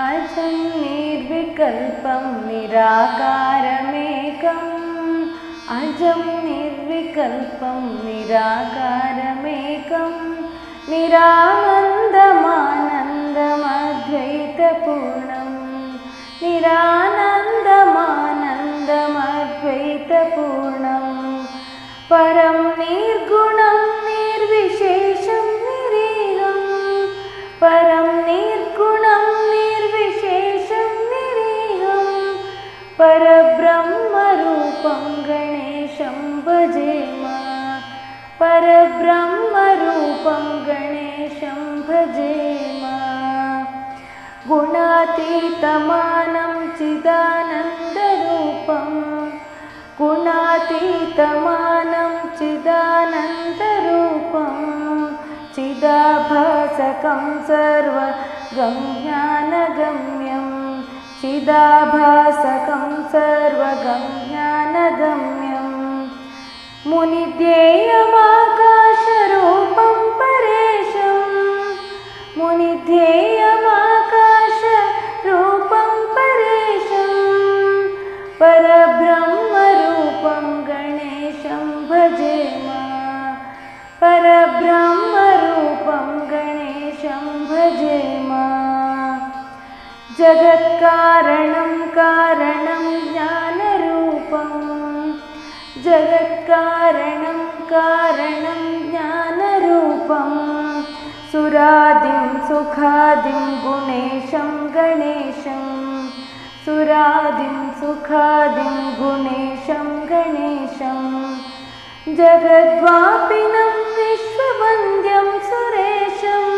अजं निर्विकल्पं निराकारमेकम्। अजं निर्विकल्पं निराकारमेकं निरानन्दमानन्दमद्वैतपूर्णं निरानन्दमानन्दमद्वैतपूर्णं परं निर्गुणं गणेशं भजेम परब्रह्मरूपं गणेशं भजेम गुणातीतमानं चिदानन्दरूपं। गुणातीतमानं चिदानन्दरूपं। चिदाभासकं सर्वगम्यानगम्यं। चिदाभासकं सर्वगम्यानगम्यं मुनिध्येयमाकाशरूपं परेशं मुनिध्येयमाकाशरूपं परेशं परब्रह्मरूपं गणेशं भजेम परब्रह्मरूपं गणेशं भजेम जगत्कारणं कारणं जगत्कारणं कारणं ज्ञानरूपं। सुरादिं सुखादिं गुणेशं गणेशं। सुरादिं सुखादिं गुणेशं गणेशं। जगद्वापिनं विश्ववन्द्यं सुरेशं।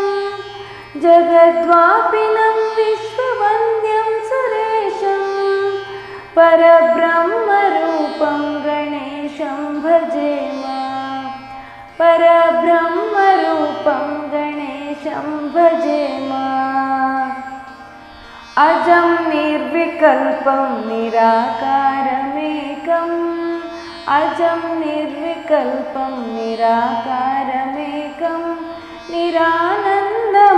जगद्वापिनं विश्ववन्द्यं सुरेशं। परब्रह्मरूपं निर्विकल्पं निराकारमेकम्। अजं निर्विकल्पं निराकारमेकं निरानन्दमान